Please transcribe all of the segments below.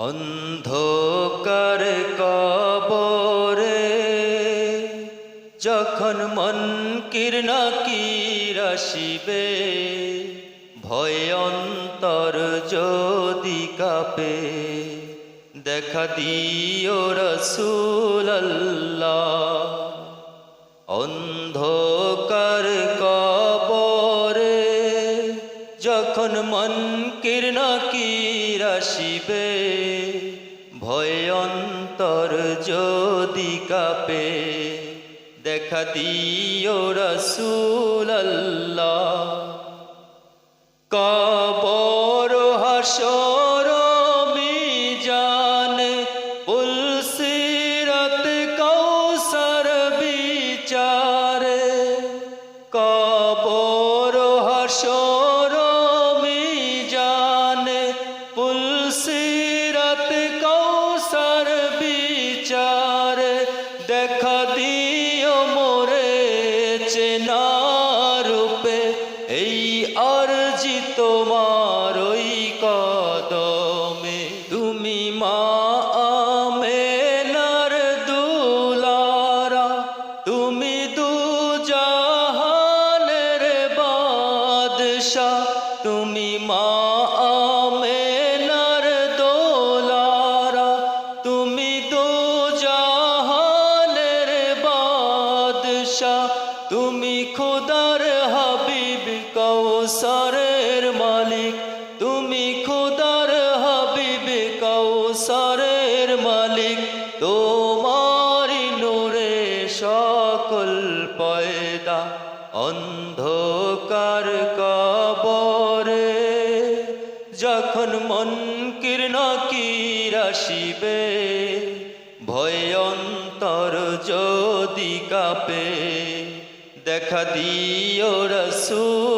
অন্ধকার কবরে যখন মন কীর্ণ আসিবে ভয় অন্তর যদি কাপে দেখা দিও রসুল্লাহ অন্ধকার যখন মন কীর্ণ আসিবে ভয় অন্তর যদি কাপে দেখা দিও রসুল্লাহ এই অর্জি তোমার কৌসারের মালিক, তুমি খোদার হাবিব কৌসারের মালিক তোমারি নূরে সকল পয়দা অন্ধকার কবরে। যখন মন কীর্ণ আসিবে, ভয় অন্তর যদি কাপে, দেখা দিও রসুল্লাহ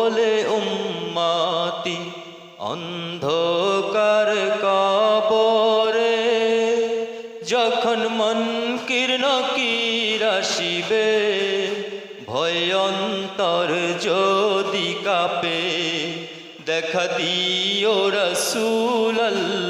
বলে উম্মাতি অন্ধকার কবরে, যখন মন কীর্ণ আসিবে, ভয় অন্তর যদি কাপে, দেখা দিও রসুল্লাহ